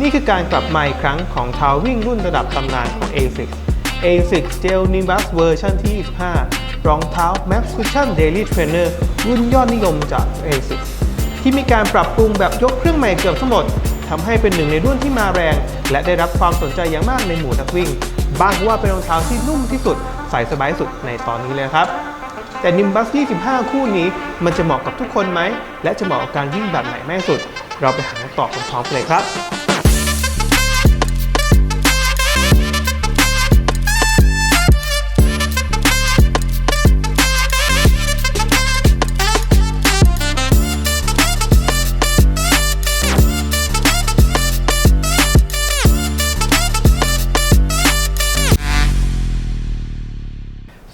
นี่คือการกลับมาอีกครั้งของเท้าวิ่งรุ่นระดับตำนานของ ASICS ASICS Gel Nimbus เวอร์ชันที่ 25 รองเท้า Max Cushion Daily Trainer รุ่นยอดนิยมจาก ASICS ที่มีการปรับปรุงแบบยกเครื่องใหม่เกือบทั้งหมดทำให้เป็นหนึ่งในรุ่นที่มาแรง และได้รับความสนใจอย่างมากในหมู่นักวิ่ง บ้างว่าเป็นรองเท้าที่นุ่มที่สุด ใส่สบายสุดในตอนนี้เลยครับ แต่ Nimbus 25 คู่นี้มันจะเหมาะกับทุกคนไหม และจะเหมาะกับการวิ่งแบบไหนแม่สุด เราไปหาคำตอบพร้อมๆกันเลยครับ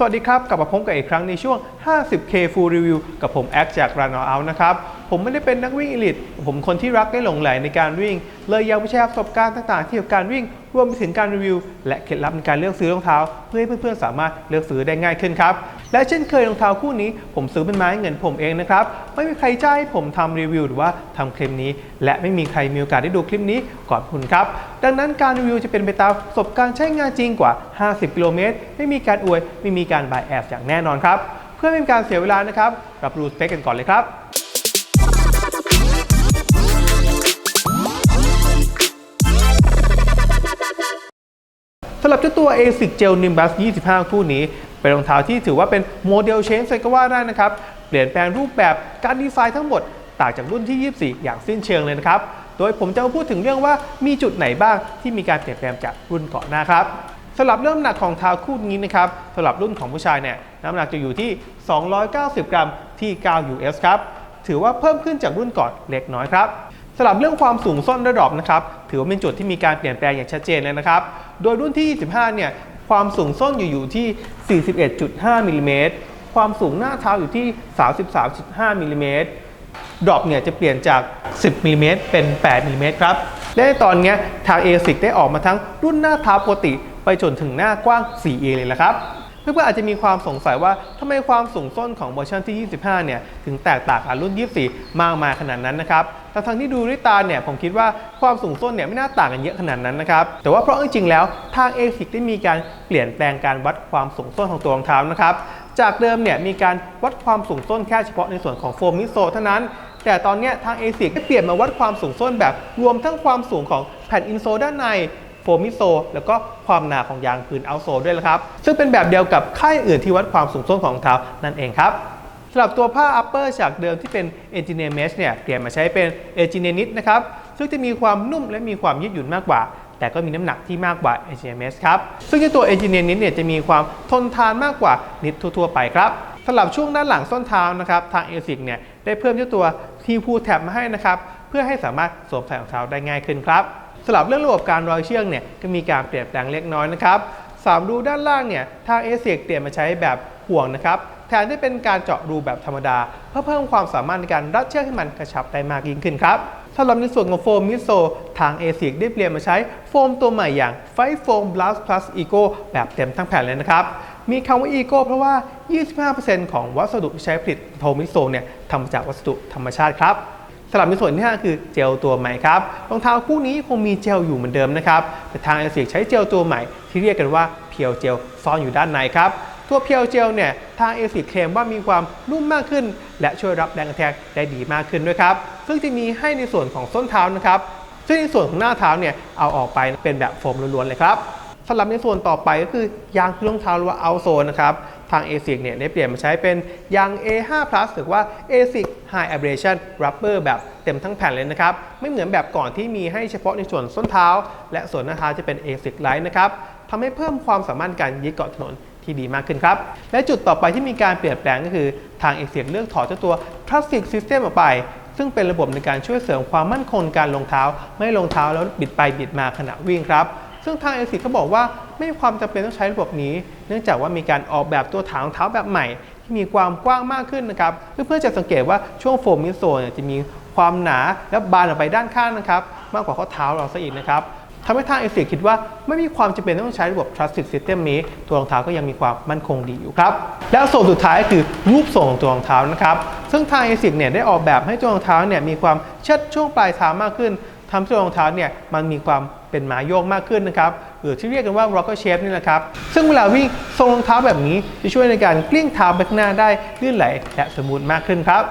วัสดีครับ กลับมาพบกันอีกครั้งในช่วง 50K Full Review กับผมแอคจาก Run All Out นะครับ ผมไม่ได้เป็นนักวิ่งอลิทผมคนที่รักได้หลงใหลในการวิ่ง เลยอยากไปแชร์ประสบการณ์ต่างๆ ที่เกี่ยวกับการวิ่ง รวมไปถึงการรีวิว และเคล็ดลับในการเลือกซื้อรองเท้า เพื่อให้เพื่อนๆสามารถเลือกซื้อได้ง่ายขึ้นครับ และเช่นเคยรองเท้าคู่นี้ ผมซื้อเป็นไม้เงินผมเองนะครับ ไม่มีใครจ้างให้ผมทำรีวิว หรือว่าทำคลิปนี้ และไม่มีใครมีโอกาสได้ดูคลิปนี้ก่อนคุณครับ ดังนั้นการรีวิวจะเป็นไปตามประสบการณ์ใช้งานจริงกว่า 50 กิโลเมตร ไม่มีการอวย ไม่มีการบายแอบอย่างแน่นอนครับ เพื่อไม่เป็นการเสียเวลานะครับ รับรู้สเปคกันก่อนเลยครับ เจ้าตัว ASIC Gel Nimbus 25 คู่นี้ เป็นรองเท้าที่ถือว่าเป็นโมเดลเชนเลยก็ว่าได้นะครับ เปลี่ยนแปลงรูปแบบการดีไซน์ทั้งหมด ต่างจากรุ่นที่ 24 อย่างสิ้นเชิงเลยนะครับ โดยผมจะมาพูดถึงเรื่องว่ามีจุดไหนบ้างที่มีการเปลี่ยนแปลงจากรุ่นก่อนหน้าครับสำหรับเริ่มน้ำหนักของเท้าคู่นี้นะครับสำหรับรุ่นของผู้ชายเนี่ยน้ำหนักจะอยู่ที่ 290 กรัมที่ 9 US ครับถือว่าเพิ่มขึ้นจากรุ่นก่อนเล็กน้อยครับ สำหรับเรื่องความสูงส้นระดับนะครับถือว่าเป็นจุดที่มีการเปลี่ยนแปลงอย่างชัดเจนเลยนะครับ โดยรุ่นที่ 25 เนี่ยความสูงส้นอยู่อยู่ที่ 41.5มิลลิเมตรความสูงหน้าเท้าอยู่ที่ 33.5มิลลิเมตรดรอปเนี่ยจะเปลี่ยนจาก 10มิลลิเมตรเป็น 8มิลลิเมตรครับ และในตอนนี้ทาง ASIC ได้ออกมาทั้งรุ่นหน้าเท้าปกติ ไปจนถึงหน้ากว้าง 4A เลยละครับ เพื่อนๆอาจจะมีความสงสัยว่าทำไมความสูงส้นของเวอร์ชันที่ 25 เนี่ยถึงแตกต่างกับรุ่น 24 มากมายขนาดนั้นนะครับแต่ทั้งที่ดูด้วยตาเนี่ยผมคิดว่าความสูงส้นเนี่ยไม่น่าต่างกันเยอะขนาดนั้นนะครับแต่ว่าเพราะจริงๆแล้วทาง ASIC ได้มีการเปลี่ยนแปลงการวัดความสูงส้นของตัวรองเท้านะครับจากเดิมเนี่ยมีการวัดความสูงส้นแค่เฉพาะในส่วนของโฟมมิโซเท่านั้น แต่ตอนนี้ทาง ASIC ได้เปลี่ยนมาวัดความสูงส้นแบบรวมทั้งความสูงของแผ่นอินโซด้านใน โฟมิโซ แล้วก็ความหนาของยางพื้นเอาโซด้วยนะครับ ซึ่งเป็นแบบเดียวกับค่ายอื่นที่วัดความสูงส้นของรองเท้านั่นเองครับสำหรับตัวผ้า upper จากเดิมที่เป็น engineer mesh เนี่ยเปลี่ยนมาใช้เป็น engineer knit นะครับซึ่งจะมีความนุ่มและมีความยืดหยุ่นมากกว่า แต่ก็มีน้ำหนักที่มากกว่า engineer mesh ครับซึ่งในตัว engineer knit เนี่ยจะมีความทนทานมากกว่า knit ทั่วๆไปครับสำหรับช่วงด้านหลังส้นเท้านะครับทาง ASIC เนี่ยได้เพิ่มเจ้าตัวทีพูแท็บมาให้นะครับเพื่อให้สามารถสวมใส่รองเท้าได้ง่ายขึ้นครับ สำหรับเรื่องระบบการร้อยเชือกเนี่ยก็มีการเปลี่ยนแปลงเล็กน้อยนะครับสามรูด้านล่างเนี่ยทางเอเ i กเปลี่ยนมาใช้แบบห่วงนะครับแทนที่เป็นการเจาะรูแบบธรรมดา เพื่อเพิ่มความสามารถในการรัดเชือกให้มันกระชับได้มากยิ่งขึ้นครับสำหรับในส่วนของโฟมมิโซทางเอ i กได้เปลี่ยนมาใช้โฟมตัวใหม่อย่างไฟโฟม Blast Plus Eco แบบเต็มทั้งแผ่นเลยนะครับมีคำว่า Eco เพราะว่า 25%ของวัสดุที่ใช้ผลิตโฟมมิโซเนี่ยทำจากวัสดุธรรมชาติครับ สำหรับในส่วนที่5คือเจลตัวใหม่ครับรองเท้าคู่นี้คงมีเจลอยู่เหมือนเดิมนะครับแต่ทางเอเ i กใช้เจลตัวใหม่ที่เรียกกันว่าเพียวเจลซ่อนอยู่ด้านในครับตัวเพียวเจลเนี่ยทางเอเ i กเคลมว่ามีความนุ่มมากขึ้น และช่วยรับแรงกระแทกได้ดีมากขึ้นด้วยครับซึ่งจะมีให้ในส่วนของส้นเท้านะครับซึ่งในส่วนของหน้าเท้าเนี่ยเอาออกไปเป็นแบบโฟมล้วนๆเลยครับสำหรับในส่วนต่อไปก็คือยางพื้นรองเท้าหรือว่าเอาโซนนะครับ ทาง ASIC เนี่ยได้เปลี่ยนมาใช้เป็นยาง A5 Plus หรือว่า ASIC High Abrasion Rubber แบบเต็มทั้งแผ่นเลยนะครับ ไม่เหมือนแบบก่อนที่มีให้เฉพาะในส่วนส้นเท้า และส่วนหน้าเท้าจะเป็น ASIC Light นะครับทำให้เพิ่มความสามารถการยึดเกาะถนนที่ดีมากขึ้นครับ และจุดต่อไปที่มีการเปลี่ยนแปลงก็คือทาง ASIC เลือกถอดเจ้าตัว Plastic System ออกไป ซึ่งเป็นระบบในการช่วยเสริมความมั่นคงการลงเท้า ไม่ลงเท้าแล้วบิดไปบิดมาขณะวิ่งครับ ซึ่งทางเอซิเขาบอกว่าไม่มีความจำเป็นต้องใช้ระบบนี้ เนื่องจากว่ามีการออกแบบตัวถางรองเท้าแบบใหม่ ที่มีความกว้างมากขึ้นนะครับเพื่อๆจะสังเกตว่าช่วงโฟมมิโซ่จะมีความหนาและบานออกไปด้านข้างนะครับมากกว่าข้อเท้าเราซะอีกนะครับทำให้ทางเอซิคิดว่าไม่มีความจำเป็นต้องใช้ระบบ Trusted System นี้ ตัวรองเท้าก็ยังมีความมั่นคงดีอยู่ครับ แล้วส่วนสุดท้ายก็คือรูปทรงของตัวรองเท้านะครับ ซึ่งทางเอซิเนี่ยได้ออกแบบให้ตัวรองเท้าเนี่ยมีความเชิดช่วงปลายเท้ามากขึ้น ทำให้รองเท้าเนี่ยมันมีความเป็นหมาโยกมากขึ้นนะครับหรือที่เรียกกันว่า rocker shape นี่แหละครับ ซึ่งเวลาวิ่งทรงรองเท้าแบบนี้จะช่วยในการกลิ้งเท้าไปข้างหน้าได้ลื่นไหลและสมูทมากขึ้นครับ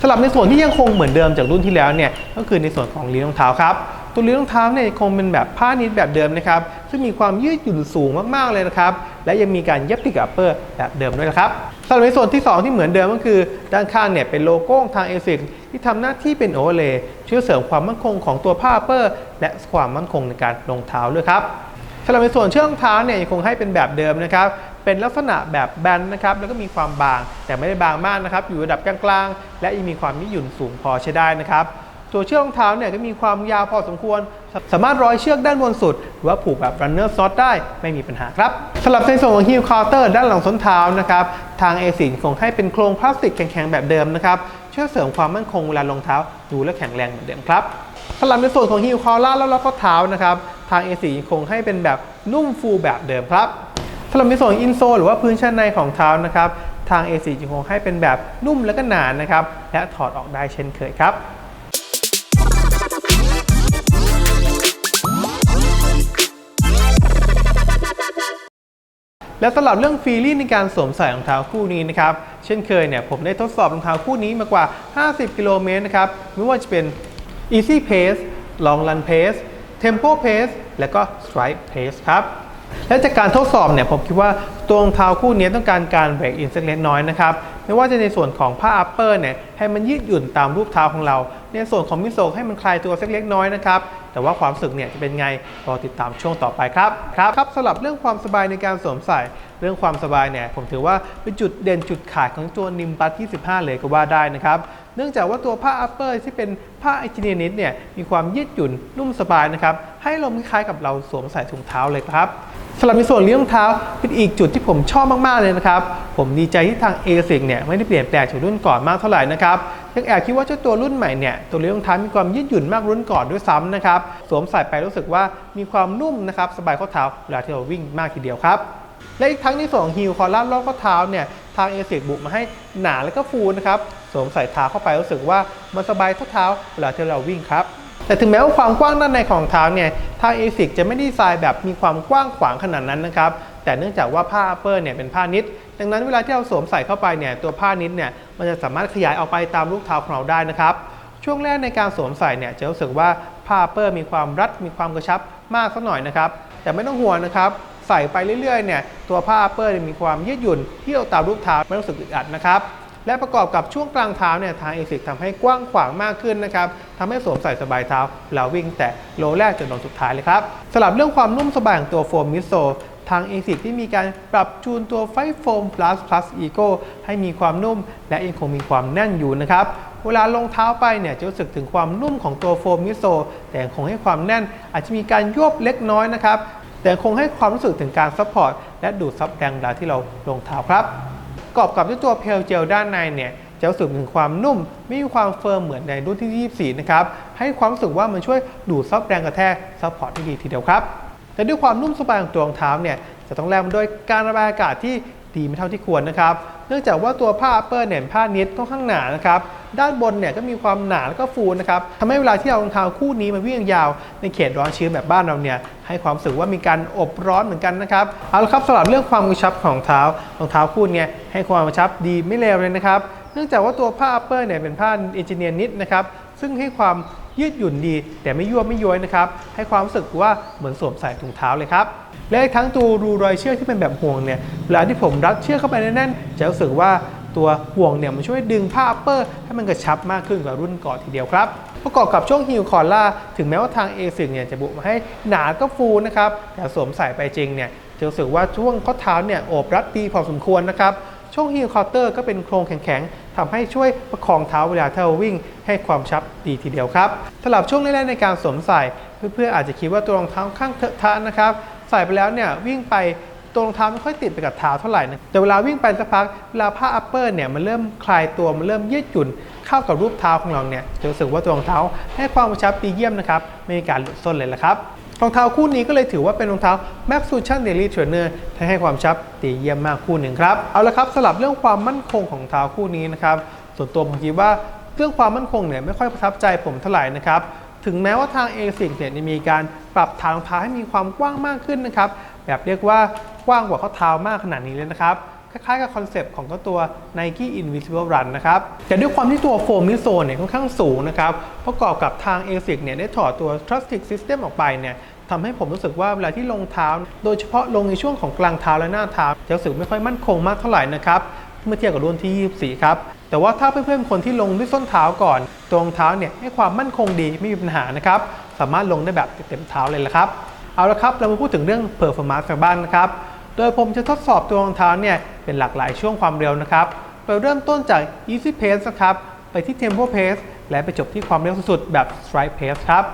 สำหรับในส่วนที่ยังคงเหมือนเดิมจากรุ่นที่แล้วเนี่ยก็คือในส่วนของลิ้นรองเท้าครับตัวลิ้นรองเท้าเนี่ยคงเป็นแบบผ้านิดแบบเดิมนะครับซึ่งมีความยืดหยุ่นสูงมากๆเลยนะครับ และยังมีการเย็บติดกับอัปเปอร์แบบเดิมด้วยนะครับสำหรับในส่วนที่ 2 ที่เหมือนเดิมก็คือ ด้านข้างเนี่ยเป็นโลโก้ทางเอซิกที่ทำหน้าที่เป็นโอเวอร์เลย์ช่วยเสริมความมั่นคงของตัวผ้าอัปเปอร์และความมั่นคงในการรองเท้าด้วยครับสำหรับในส่วนเชือกรองเท้าเนี่ยยังคงให้เป็นแบบเดิมนะครับเป็นลักษณะแบบแบนนะครับแล้วก็มีความบางแต่ไม่ได้บางมากนะครับอยู่ระดับกลางๆ และยังมีความยืดหยุ่นสูงพอใช้ได้นะครับ ตัวเชือกรองเท้าเนี่ยก็มีความยาวพอสมควร สามารถร้อยเชือกด้านบนสุด หรือว่าผูกแบบ runner slot ได้ไม่มีปัญหาครับสำหรับในส่วนของ heel counter ด้านหลังส้นเท้านะครับทาง a อ i คงให้เป็นโครงพลาสติกแข็งๆแบบเดิมนะครับช่วยเสริมความมั่นคงเวลารองเท้าดูและแข็งแรงเหมือนเดิมครับสำหรับในส่วนของฮิลคอล่าแล้วก็เท้านะครับทาง A4 ยังคงให้เป็นแบบนุ่มฟูแบบเดิมครับสำหรับในส่วนอินโซหรือว่าพื้นชั้นในของเท้านะครับทาง A4 ยังคงให้เป็นแบบนุ่มและก็หนานะครับและถอดออกได้เช่นเคยครับ และสำหรับเรื่องฟีลิ่งในการสวมใส่รองเท้าคู่นี้นะครับเช่นเคยเนี่ยผมได้ทดสอบรองเท้าคู่นี้มากว่า 50 กิโลเมตรนะครับไม่ว่าจะเป็น Easy Pace Long Run Pace Tempo Pace และก็ Stride Pace ครับและจากการทดสอบเนี่ยผมคิดว่าตัวรองเท้าคู่นี้ต้องการการเบรกอินสักเล็กน้อยนะครับไม่ว่าจะในส่วนของผ้าอัปเปอร์เนี่ยให้มันยืดหยุ่นตามรูปเท้าของเรา ในส่วนของมิโซะให้มันคลายตัวสักเล็กน้อยนะครับ แต่ว่าความสึกเนี่ยจะเป็นไงรอติดตามช่วงต่อไปครับครับครับสำหรับเรื่องความสบายในการสวมใส่เรื่องความสบายเนี่ยผมถือว่าเป็นจุดเด่นจุดขายของตัวนิมบัส25 เลยก็ว่าได้นะครับเนื่องจากว่าตัวผ้าอัปเปอร์ที่เป็นผ้าไอจิเนียนิดเนี่ยมีความยืดหยุ่นนุ่มสบายนะครับให้ลมคล้ายๆกับเราสวมใส่ถุงเท้าเลยครับ สำหรับในส่วนเลี้ยงรองเท้าเป็นอีกจุดที่ผมชอบมากๆเลยนะครับ ผมดีใจที่ทาง a s i c เนี่ยไม่ได้เปลี่ยนแปลงจากรุ่นก่อนมากเท่าไหร่นะครับยังแอบคิดว่าเจ้าตัวรุ่นใหม่เนี่ยตัวเลี้ยงรองเท้ามีความยืดหยุ่นมากรุ่นก่อนด้วยซ้ำนะครับสวมใส่ไปรู้สึกว่ามีความนุ่มนะครับสบายข้อเท้าเวลาที่เราวิ่งมากทีเดียวครับและอีกทั้งในส่วนของฮิลคอลัมน์รอบข้อเท้าเนี่ยทางเอเ i กบุกมาให้หนาและก็ฟูนะครับสวมใส่เท้าเข้าไปรู้สึกว่ามันสบายข้อเท้าเวลาที่เราวิ่งครับ แต่ถึงแม้ว่าความกว้างด้านในของเท้าเนี่ยทางเอ i กจะไม่ได้ดีไซน์แบบมีความกว้างขวางขนาดนั้นนะครับแต่เนื่องจากว่าผ้าอัปเปอร์เนี่ยเป็นผ้านิด ดังนั้นเวลาที่เราสวมใส่เข้าไปเนี่ยตัวผ้านิดเนี่ยมันจะสามารถขยายออกไปตามรูปเท้าของเราได้นะครับช่วงแรกในการสวมใส่เนี่ยจะรู้สึกว่าผ้าอัปเปอร์มีความรัดมีความกระชับมากสักหน่อยนะครับ แต่ไม่ต้องห่วงนะครับ ใส่ไปเรื่อยๆเนี่ยตัวผ้าอัปเปอร์มีความยืดหยุ่นที่เอาตามรูปเท้าไม่รู้สึกอึดอัดนะครับ และประกอบกับช่วงกลางเท้าเนี่ยทางเอซิกทำให้กว้างขวางมากขึ้นนะครับทำให้สวมใส่สบายเท้าเวลาวิ่งแต่โลแรกจนโลสุดท้ายเลยครับสำหรับเรื่องความนุ่มสบายของตัวโฟมมิโซทาง a อ i c ที่มีการปรับจูนตัวไฟโฟม plus plus eco ให้มีความนุ่ม และยังคงมีความแน่นอยู่นะครับ เวลาลงเท้าไปเนี่ยจะรู้สึกถึงความนุ่มของตัวโฟมมิโซ แต่ยังคงให้ความแน่น อาจจะมีการยบเล็กน้อยนะครับ แต่คงให้ความรู้สึกถึงการซัพพอร์ตและดูดซับแรงเวลาที่เราลงเท้าครับ ประกอบกับด้วยตัวเพลเจลด้านในเนี่ยจะรู้สึกถึงความนุ่มไม่มีความเฟิร์มเหมือนในรุ่นที่ 24 นะครับ ให้ความรู้สึกว่ามันช่วยดูดซับแรงกระแทกซัพพอร์ตได้ดีทีเดียวครับ แต่ด้วยความนุ่มสบายของตัวรองเท้าเนี่ยจะต้องแลกมาด้วยการระบายอากาศที่ดีไม่เท่าที่ควรนะครับ เนื่องจากว่าตัวผ้าอัปเปอร์เนี่ยผ้านิดค่อนข้างหนานะครับ ด้านบนเนี่ยก็มีความหนาแล้วก็ฟูนะครับทำให้เวลาที่เรารองเท้าคู่นี้มาวิ่งยาว ในเขตร้อนชื้นแบบบ้านเราเนี่ยให้ความรู้สึกว่ามีการอบร้อนเหมือนกันนะครับเอาละครับสำหรับเรื่องความกระชับของเท้ารองเท้าคู่นี้ให้ความกระชับดีไม่เลวเลยนะครับเนื่องจากว่าตัวผ้าอัปเปอร์เนี่ยเป็นผ้าเอนจิเนียร์นิดนะครับซึ่งให้ความยืดหยุ่นดี แต่ไม่ยั่วไม่ย้อยนะครับ ให้ความรู้สึกว่าเหมือนสวมใส่ถุงเท้าเลยครับ และอีกทั้งตัวรูรอยเชือกที่เป็นแบบห่วงเนี่ยเวลาที่ผมรัดเชือกเข้าไปแน่นๆจะรู้สึกว่า ตัวห่วงเนี่ยมันช่วยดึงผ้าอัปเปอร์ให้มันกระชับมากขึ้นกว่ารุ่นก่อนทีเดียวครับ ประกอบกับช่วงฮิลคอล่าถึงแม้ว่าทางเอซิกเนี่ยจะบุมาให้หนาก็ฟูนะครับแต่สวมใส่ไปจริงเนี่ยจะรู้สึกว่าช่วงข้อเท้าเนี่ยโอบรัดดีพอสมควรนะครับช่วงฮีลคอเตอร์ก็เป็นโครงแข็งๆทำให้ช่วยประคองเท้าเวลาที่เราวิ่ง ให้ความชับดีทีเดียวครับสำหรับช่วงแรกๆในการสวมใส่ เพื่อนๆอาจจะคิดว่าตัวรองเท้าข้างเถอะทะนะครับ ใส่ไปแล้วเนี่ยวิ่งไป ตัวรองเท้าไม่ค่อยติดไปกับเท้าเท่าไหร่นะแต่เวลาวิ่งไปสักพักเวลาผ้าอัปเปอร์เนี่ยมันเริ่มคลายตัวมันเริ่มยืดหยุ่นเข้ากับรูปเท้าของเราเนี่ยจะรู้สึกว่าตัวรองเท้าให้ความกระชับดีเยี่ยมนะครับไม่มีการหลุดส้นเลยละครับรองเท้าคู่นี้ก็เลยถือว่าเป็นรองเท้า Max Fusion Daily Trainer ที่ให้ความชับดีเยี่ยมมากคู่หนึ่งครับ เอาละครับสำหรับเรื่องความมั่นคงของเท้าคู่นี้นะครับ ส่วนตัวผมคิดว่าเรื่องความมั่นคงเนี่ยไม่ค่อยประทับใจผมเท่าไหร่นะครับ ถึงแม้ว่าทาง ASIC เนี่ยมีการปรับฐานรองเท้าให้มีความกว้างมากขึ้นนะครับ แบบเรียกว่ากว้างกว่าข้อเท้ามากขนาดนี้เลยนะครับคล้ายๆกับคอนเซปต์ของตัว Nike Invisible Run นะครับ แต่ด้วยความที่ตัวโฟมมิโซนเนี่ยค่อนข้างสูงนะครับ ประกอบกับทาง ASIC เนี่ยได้ถอดตัว Trustic System ออกไปเนี่ยทำให้ผมรู้สึกว่าเวลาที่ลงเท้า โดยเฉพาะลงในช่วงของกลางเท้าและหน้าเท้าจะรู้สึกไม่ค่อยมั่นคงมากเท่าไหร่นะครับ เมื่อเทียบกับรุ่นที่ 24 ครับ แต่ว่าถ้าเพื่อนๆคนที่ลงด้วยส้นเท้าก่อน ตรงเท้าเนี่ยให้ความมั่นคงดีไม่มีปัญหานะครับ สามารถลงได้แบบเต็มเท้าเลยละครับ เอาละครับเรามาพูดถึงเรื่อง performance กันบ้างนะครับ โดยผมจะทดสอบตัวรองเท้าเนี่ยเป็นหลากหลายช่วงความเร็วนะครับโดยเริ่มต้นจาก easy pace นะครับไปที่ tempo pace และไปจบที่ความเร็วสุดๆแบบ stride pace ครับ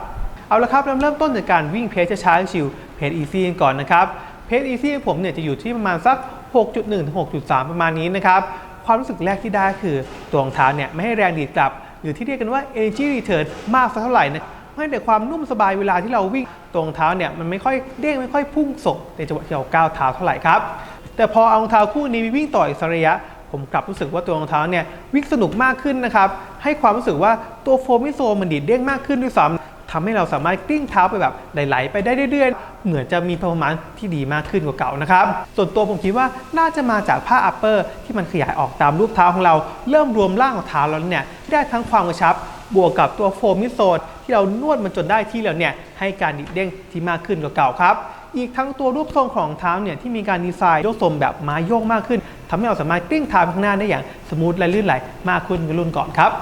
เอาละครับเราเริ่มต้นจากการวิ่งเพจช้าๆชิวเพจ easy กันก่อนนะครับเพจ easy ของผมเนี่ยจะอยู่ที่ประมาณสัก 6.1ถึง6.3 ประมาณนี้นะครับความรู้สึกแรกที่ได้คือตัวรองเท้าเนี่ยไม่ให้แรงดีดกลับ หรือที่เรียกกันว่า energy return มากสักเท่าไหร่นะ ให้แต่ความนุ่มสบายเวลาที่เราวิ่งตัวรองเท้าเนี่ยมันไม่ค่อยเด้งไม่ค่อยพุ่งส่งในจังหวะที่เราก้าวเท้าเท่าไหร่ครับแต่พอเอารองเท้าคู่นี้วิ่งต่ออีกสระยะผมกลับรู้สึกว่าตัวรองเท้าเนี่ยวิ่งสนุกมากขึ้นนะครับให้ความรู้สึกว่าตัวโฟมิโซมันดีดเด้งมากขึ้นด้วยซ้ำทำให้เราสามารถกลิ้งเท้าไปแบบไหลๆไปได้เรื่อยๆ เหมือนจะมีประมาณที่ดีมากขึ้นกว่าเก่านะครับ ส่วนตัวผมคิดว่าน่าจะมาจากผ้าอัปเปอร์ที่มันขยายออกตามรูปเท้าของเรา เริ่มรวมร่างของเท้าแล้วเนี่ยได้ทั้งความกระชับ บวกกับตัวโฟมิโซนที่เรานวดมันจนได้ที่แล้วเนี่ยให้การดิดเด้งที่มากขึ้นกว่าเก่าครับ อีกทั้งตัวรูปทรงของเท้าเนี่ยที่มีการดีไซน์โยกทรงแบบม้โยกมากขึ้นทำให้เราสามารถกลิ้งเท้าข้างหน้าได้อย่างสมูทและลื่นไหลมากขึ้นกว่ารุ่นก่อนครับ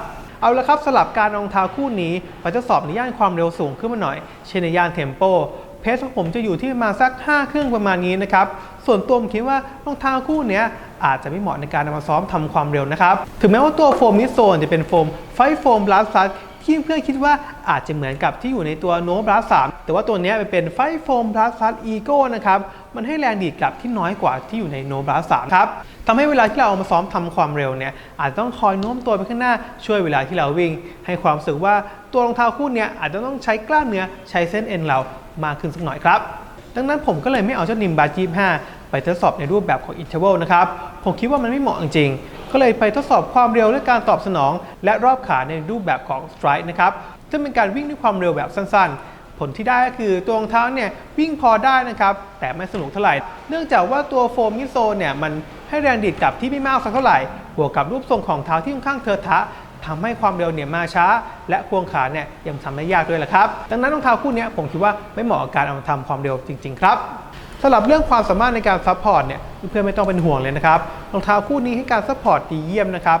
เอาละครับสลับการรองเท้าคู่นี้ไปทดสอบในย่านความเร็วสูงขึ้นมาหน่อยเช่นในย่านเทมโปเพสของผมจะอยู่ที่ประมาณสัก 5 เครื่องประมาณนี้นะครับ ส่วนตัวผมคิดว่ารองเท้าคู่เนี้ย อาจจะไม่เหมาะในการนำมาซ้อมทำความเร็วนะครับ ถึงแม้ว่าตัวโฟมมิโซนจะเป็นโฟมไฟโฟมบลัสซัสที่เพื่อนคิดว่าอาจจะเหมือนกับที่อยู่ในตัวโนบลัสสามแต่ว่าตัวนี้เป็นไฟโฟมบลัสซัสอีโก้นะครับมันให้แรงดีดกลับที่น้อยกว่าที่อยู่ในโนบลัสสามครับทำให้เวลาที่เราเอามาซ้อมทำความเร็วเนี่ยอาจจะต้องคอยโน้มตัวไปข้างหน้าช่วยเวลาที่เราวิ่ง ให้ความรู้สึกว่าตัวรองเท้าคู่นี้อาจจะต้องใช้กล้ามเนื้อใช้เส้นเอ็นเรา มากขึ้นสักหน่อยครับดังนั้นผมก็เลยไม่เอาเจ้านิมบาจี5ไปทดสอบในรูปแบบของอินเทอร์วลนะครับ ผมคิดว่ามันไม่เหมาะจริงๆ ก็เลยไปทดสอบความเร็วและการตอบสนอง และรอบขาในรูปแบบของ Stride นะครับ ซึ่งเป็นการวิ่งด้วยความเร็วแบบสั้นๆ ผลที่ได้ก็คือตัวรองเท้าเนี่ยวิ่งพอได้นะครับ แต่ไม่สนุกเท่าไหร่ เนื่องจากว่าตัวโฟมมิโซเนี่ยมันให้แรงดีดกลับที่ไม่มากสักเท่าไหร่ บวกกับรูปทรงของเท้าที่ค่อนข้างเทอะทะ ทำให้ความเร็วเนี่ยมาช้า และควงขาเนี่ยยังทำได้ยากด้วยแหละครับ ดังนั้นรองเท้าคู่นี้ผมคิดว่าไม่เหมาะกับการเอามาทำความเร็วจริง ๆ ครับสำหรับเรื่องความสามารถในการซัพพอร์ตเนี่ยเพื่อนไม่ต้องเป็นห่วงเลยนะครับรองเท้าคู่นี้ให้การซัพพอร์ตดีเยี่ยมนะครับ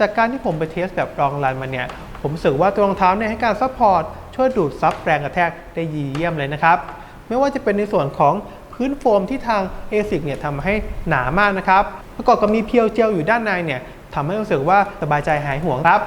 จากการที่ผมไปเทสแบบลองรันมาเนี่ยผมรู้สึกว่าตัวรองเท้าเนี่ยให้การซัพพอร์ตช่วยดูดซับแรงกระแทกได้ดีเยี่ยมเลยนะครับไม่ว่าจะเป็นในส่วนของพื้นโฟมที่ทาง ASIC เนี่ยทำให้หนามากนะครับ ประกอบกับมีเพียวเจลอยู่ด้านในเนี่ย ทำให้รู้สึกว่าสบายใจหายห่วงครับ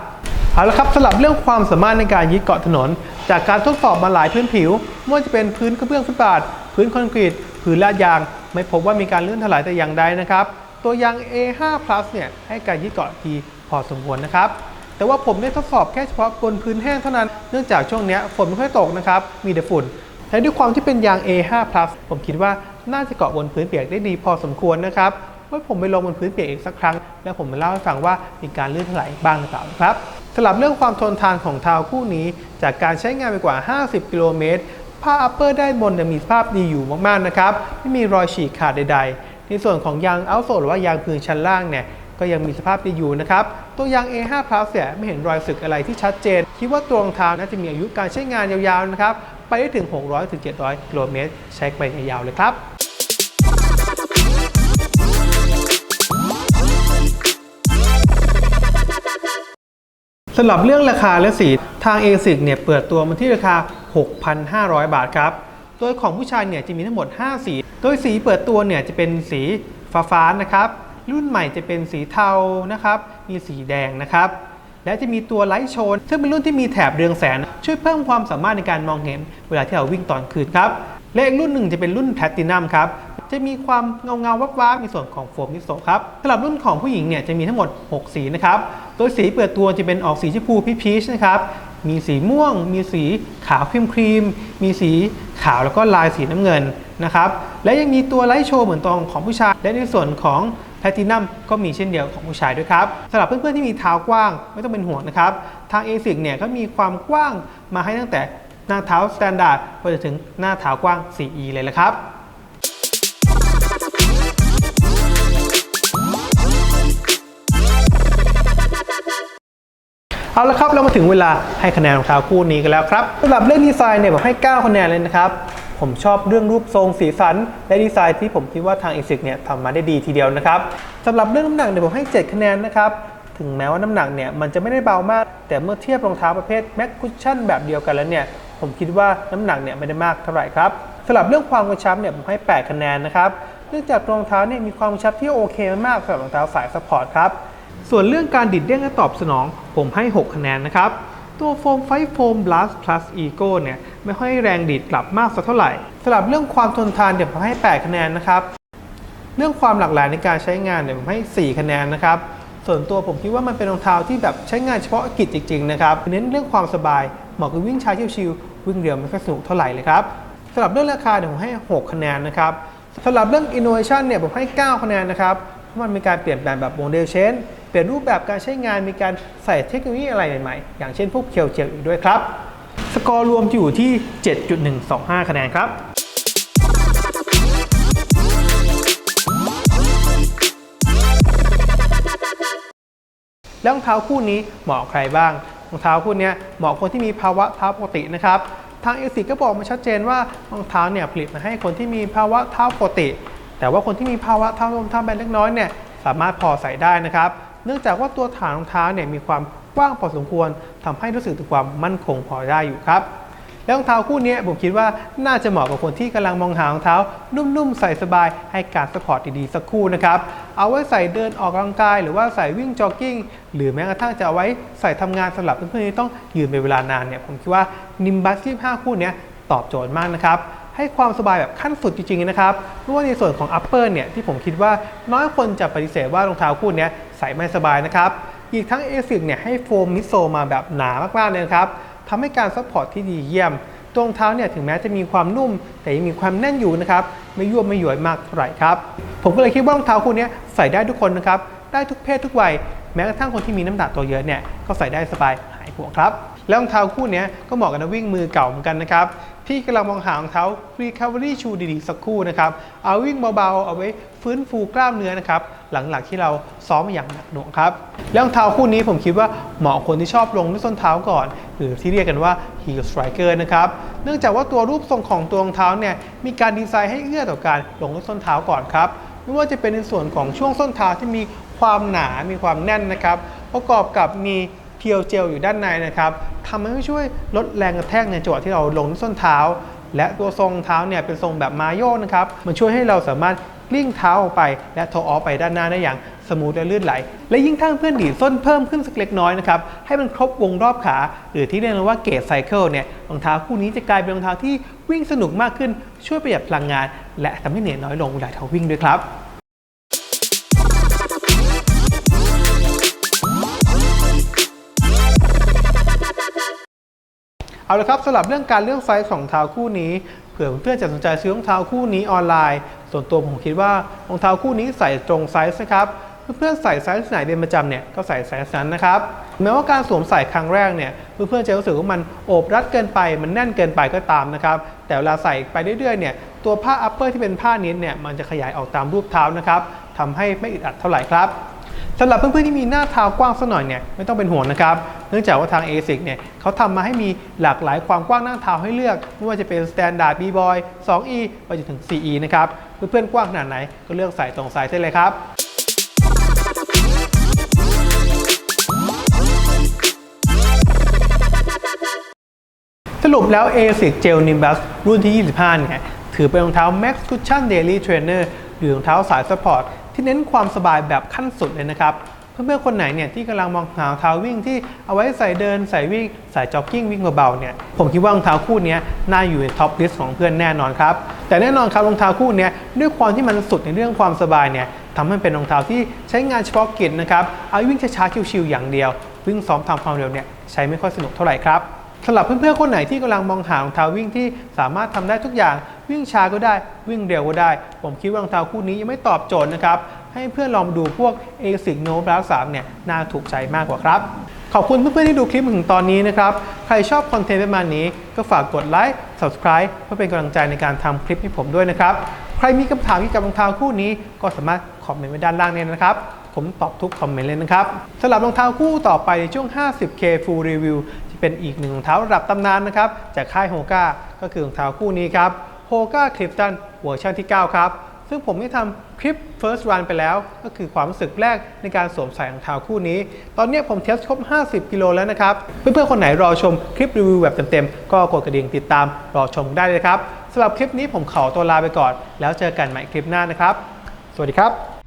เอาละครับสำหรับเรื่องความสามารถในการยึดเกาะถนน จากการทดสอบมาหลายพื้นผิวไม่ว่าจะเป็นพื้นกระเบื้องฟุตบาท พื้นคอนกรีตพื้นลาดยาง ไม่พบว่ามีการลื่นถลายแต่อย่างใดนะครับ ตัวยาง A5 Plus เนี่ยให้การยึดเกาะดีพอสมควรนะครับแต่ว่าผมได้ทดสอบแค่เฉพาะบนพื้นแห้งเท่านั้น เนื่องจากช่วงเนี้ยฝนไม่ค่อยตกนะครับ มีแต่ฝุ่นและด้วยความที่เป็นยาง A5 Plus ผมคิดว่าน่าจะเกาะบนพื้นเปียกได้ดีพอสมควรนะครับ ไว้ผมไปลงบนพื้นเปียกอีกสักครั้ง แล้วผมมาเล่าให้ฟังว่ามีการลื่นถลายบ้างหรือเปล่านะครับสำหรับเรื่องความทนทานของเท้าคู่นี้ จากการใช้งานไปกว่า 50 กิโลเมตรผ้าอัปเปอร์ด้านบนมีสภาพดีอยู่มากๆนะครับไม่มีรอยฉีกขาดใด ๆ ในส่วนของยางเอาโซหรือว่ายางพื้นชั้นล่างเนี่ยก็ยังมีสภาพดีอยู่นะครับ ตัวยาง A5 Plus เนี่ยไม่เห็นรอยสึกอะไรที่ชัดเจน คิดว่าตัวรองเท้าน่าจะมีอายุการใช้งานยาวๆนะครับ ไปได้ถึง 600-700 กิโลเมตร ใช้ไปยาวๆเลยครับำหรับเรื่องราคาและสีทาง ASIC เนี่ยเปิดตัวมาที่ราคา 6,500 บาทครับ โดยของผู้ชายเนี่ยจะมีทั้งหมด 5 สี โดยสีเปิดตัวเนี่ยจะเป็นสีฟ้าๆนะครับ รุ่นใหม่จะเป็นสีเทานะครับ มีสีแดงนะครับ และจะมีตัวไลท์โชน ซึ่งเป็นรุ่นที่มีแถบเรืองแสง ช่วยเพิ่มความสามารถในการมองเห็นเวลาที่เราวิ่งตอนคืนครับ และอีกรุ่นหนึ่งจะเป็นรุ่นแพลตินัมครับจะมีความเงาเงาๆวับวับในส่วนของโฟมนิโซครับสำหรับรุ่นของผู้หญิงเนี่ยจะมีทั้งหมด 6 สีนะครับโดยสีเปิดตัวจะเป็นออกสีชมพูพีชนะครับมีสีม่วง มีสีขาวครีมครีม มีสีขาวแล้วก็ลายสีน้ำเงินนะครับและยังมีตัวไลท์โชว์เหมือนตองของผู้ชาย และในส่วนของแพลตินัมก็มีเช่นเดียวของผู้ชายด้วยครับสำหรับเพื่อนๆที่มีเท้ากว้างไม่ต้องเป็นห่วงนะครับ ทาง ASIC เนี่ยก็มีความกว้างมาให้ตั้งแต่ หน้าเท้า Standard ไปจนถึงหน้าเท้ากว้าง 4E เลยละครับเอาละครับเรามาถึงเวลาให้คะแนนรองเท้าคู่นี้กันแล้วครับสำหรับเรื่องดีไซน์เนี่ยผมให้ 9 คะแนนเลยนะครับ ผมชอบเรื่องรูปทรงสีสัน และดีไซน์ที่ผมคิดว่าทาง a s i c เนี่ยทำมาได้ดีทีเดียวนะครับสำหรับเรื่องน้ำหนักเนี่ยผมให้ 7 คะแนนนะครับ ถึงแม้ว่าน้ำหนักเนี่ยมันจะไม่ได้เบามาก แต่เมื่อเทียบรองเท้าประเภทแม็กคุชชั่นแบบเดียวกันแล้วเนี่ย ผมคิดว่าน้ำหนักเนี่ยไม่ได้มากเท่าไหร่ครับสำหรับเรื่องความกระชับเนี่ยผมให้ 8 คะแนนนะครับเนื่องจากรองเท้าเนี่ยมีความกระชับที่โอเคมากสำหรับรองเท้าสายสปอร์ตครับส่วนเรื่องการดิดเด้งและตอบสนอง ผมให้ 6 คะแนนนะครับ ตัวโฟมไฟโฟม Blast Plus Ego เนี่ยไม่ค่อยแรงดีดกลับมากสักเท่าไหร่สำหรับเรื่องความทนทานเดี๋ยวผมให้ 8 คะแนนนะครับ เรื่องความหลากหลายในการใช้งานเนี่ยผมให้ 4 คะแนนนะครับ ส่วนตัวผมคิดว่ามันเป็นรองเท้าที่แบบใช้งานเฉพาะกิจจริงๆนะครับเน้นเรื่องความสบายเหมาะกับวิ่งช้าชิวๆ วิ่งเร็วไม่ค่อยสนุกเท่าไหร่เลยครับสำหรับเรื่องราคาเดี๋ยวผมให้ 6 คะแนนนะครับสำหรับเรื่อง innovation เนี่ยผมให้ 9 คะแนนนะครับเพราะมันมีการเปลี่ยนแปลงแบบโมเดลเชนเปลี่ยนรูปแบบการใช้งานมีการใส่เทคโนโลยีอะไรใหม่ๆ อย่างเช่นพวกเคียวเจลอีกด้วยครับ สกอร์รวมอยู่ที่ 7.125 คะแนนครับแล้วรองเท้าคู่นี้เหมาะใครบ้าง รองเท้าคู่นี้เหมาะคนที่มีภาวะเท้าปกตินะครับทางเอสิก็บอกมาชัดเจนว่ารองเท้าเนี่ยผลิตมาให้คนที่มีภาวะเท้าปกติ แต่ว่าคนที่มีภาวะเท้าลมเท้าแบนเล็กน้อยเนี่ยสามารถพอใส่ได้นะครับ เนื่องจากว่าตัวฐานรองเท้าเนี่ยมีความกว้างพอสมควรทำให้รู้สึกถึงความมั่นคงพอได้อยู่ครับ แล้วรองเท้าคู่นี้ผมคิดว่าน่าจะเหมาะกับคนที่กำลังมองหารองเท้า นุ่มๆ ใส่สบายให้การสปอร์ตดีๆ สักคู่นะครับ เอาไว้ใส่เดินออกกำลังกาย หรือว่าใส่วิ่งจ็อกกิ้ง หรือแม้กระทั่งจะเอาไว้ใส่ทำงานสำหรับเพื่อนๆที่ต้องยืนเป็นเวลานานเนี่ยผมคิดว่านิมบัส25คู่นี้ตอบโจทย์มากนะครับให้ความสบายแบบขั้นสุดจริงๆนะครับรว่าในส่วนของ upper เนี่ยที่ผมคิดว่าน้อยคนจะปฏิเสธว่ารองเท้าคู่นี้ใส่ไม่สบายนะครับ อีกทั้ง ASIC เนี่ยให้โฟมมิโซมาแบบหนามากๆเลยนะครับ ทำให้การซัพพอร์ตที่ดีเยี่ยมตัวรองเท้าเนี่ยถึงแม้จะมีความนุ่ม แต่ยังมีความแน่นอยู่นะครับไม่ยั่วไม่หยวยมากเท่าไหร่ครับผมก็เลยคิดว่ารองเท้าคู่นี้ใส่ได้ทุกคนนะครับได้ทุกเพศทุกวัยแม้กระทั่งคนที่มีน้ำหนักตัวเยอะเนี่ยก็ใส่ได้สบายหายห่วงครับแล้วรองเท้าคู่นี้ก็เหมาะกับนักวิ่งมือเก่าเหมือนกันนะครับที่กำลังมองหารองเท้า Recovery Shoe ดีๆสักคู่นะครับ เอาวิ่งเบาๆ เอาไว้ฟื้นฟูกล้ามเนื้อนะครับ หลังๆที่เราซ้อมอย่างหนักหน่วงครับ แล้วรองเท้าคู่นี้ผมคิดว่าเหมาะคนที่ชอบลงด้วยส้นเท้าก่อน หรือที่เรียกกันว่า heel striker นะครับ เนื่องจากว่าตัวรูปทรงของตัวรองเท้าเนี่ยมีการดีไซน์ให้เอื้อต่อการลงด้วยส้นเท้าก่อนครับ ไม่ว่าจะเป็นในส่วนของช่วงส้นเท้าที่มีความหนา มีความแน่นนะครับ ประกอบกับมี เพียวเจลอยู่ด้านในนะครับทำให้ช่วยลดแรงกระแทกในจังหวะที่เราลงส้นเท้า และตัวทรงเท้าเนี่ยเป็นทรงแบบมาโยกนะครับ มันช่วยให้เราสามารถกลิ้งเท้าออกไป และโทออฟไปด้านหน้าได้อย่างสมูทและลื่นไหล และยิ่งถ้าเพื่อนดีดส้นเพิ่มขึ้นสักเล็กน้อยนะครับ ให้มันครบวงรอบขา หรือที่เรียกว่าเกตไซเคิลเนี่ยรองเท้าคู่นี้จะกลายเป็นรองเท้าที่วิ่งสนุกมากขึ้น ช่วยประหยัดพลังงาน และทำให้เหนื่อยน้อยลงเวลาเขาวิ่งด้วยครับ เอาละครับสำหรับเรื่องการเลือกไซส์ของเท้าคู่นี้เผื่อเพื่อนๆจะสนใจซื้อรองเท้าคู่นี้ออนไลน์ ส่วนตัวผมคิดว่ารองเท้าคู่นี้ใส่ตรงไซส์นะครับเพื่อนๆใส่ไซส์ไหนเป็นประจำเนี่ยก็ใส่ไซส์นั้นนะครับแม้ว่าการสวมใส่ครั้งแรกเนี่ยเพื่อนๆจะรู้สึกว่ามันโอบรัดเกินไป มันแน่นเกินไปก็ตามนะครับแต่เวลาใส่ไปเรื่อยๆเนี่ยตัวผ้าอัปเปอร์ที่เป็นผ้านิดเนี่ยมันจะขยายออกตามรูปเท้านะครับทำให้ไม่อึดอัดเท่าไหร่ครับ สำหรับเพื่อนๆที่มีหน้าเท้ากว้างสักหน่อยเนี่ยไม่ต้องเป็นห่วงนะครับ เนื่องจากว่าทาง ASIC เนี่ยเขาทำมาให้มีหลากหลายความกว้างหน้าเท้าให้เลือก ไม่ว่าจะเป็น Standard B-Boy 2E ไปจนถึง 4E นะครับ เพื่อนๆกว้างขนาดไหนก็เลือกใส่ตรงไซส์ได้เลยครับสรุปแล้ว ASIC Gel Nimbus รุ่นที่ 25 เนี่ย ถือเป็นรองเท้า Max Cushion Daily Trainer หรือรองเท้าสายสปอร์ต ที่เน้นความสบายแบบขั้นสุดเลยนะครับเพื่อนๆคนไหนเนี่ยที่กำลังมองหารองเท้าวิ่งที่เอาไว้ใส่เดินใส่วิ่งใส่จ็อกกิ้งวิ่งเบาๆเนี่ยผมคิดว่ารองเท้าคู่นี้น่าอยู่ในท็อปลิสต์ของเพื่อนแน่นอนครับแต่แน่นอนครับรองเท้าคู่นี้ด้วยความที่มันสุดในเรื่องความสบายเนี่ยทำให้เป็นรองเท้าที่ใช้งานเฉพาะกิจนะครับเอาวิ่งช้าๆชิวๆอย่างเดียว วิ่งซ้อมทำความเร็วเนี่ยใช้ไม่ค่อยสนุกเท่าไหร่ครับ สำหรับเพื่อนๆคนไหนที่กำลังมองหารองเท้าวิ่งที่สามารถทำได้ทุกอย่างวิ่งช้าก็ได้วิ่งเร็วก็ได้ ผมคิดว่ารองเท้าคู่นี้ยังไม่ตอบโจทย์นะครับ ให้เพื่อนลองดูพวก ASIC No b l a s 3เนี่ยน่าถูกใจมากกว่าครับ ขอบคุณเพื่อนๆที่ดูคลิปถึงตอนนี้นะครับ ใครชอบคอนเทนต์ประมาณนี้ก็ฝากกดไลค์ subscribe เพื่อเป็นกำลังใจในการทำคลิปให้ผมด้วยนะครับใครมีคำถามเกี่ยวกับรองเท้าคู่นี้ก็สามารถคอมเมนต์ไว้ด้านล่างนี้นะครับผมตอบทุกคอมเมนต์เลยนะครับสำหรับรองเท้าคู่ต่อไปในช่วง 50K Full Review เป็นอีกหนึ่งรองเท้าระดับตำนานนะครับจากค่ายโฮก้าก็คือรองเท้าคู่นี้ครับโฮก้าคลิฟตันเวอร์ชันที่ 9 ครับ ซึ่งผมได้ทำคลิป first run ไปแล้ว ก็คือความรู้สึกแรกในการสวมใส่รองเท้าคู่นี้ ตอนนี้ผมเทสครบ 50 กิโลแล้วนะครับ เพื่อนๆ คนไหนรอชมคลิปรีวิวแบบเต็มๆ ก็กดกระดิ่งติดตามรอชมได้เลยครับสำหรับคลิปนี้ผมขอตัวลาไปก่อน แล้วเจอกันใหม่คลิปหน้านะครับ สวัสดีครับ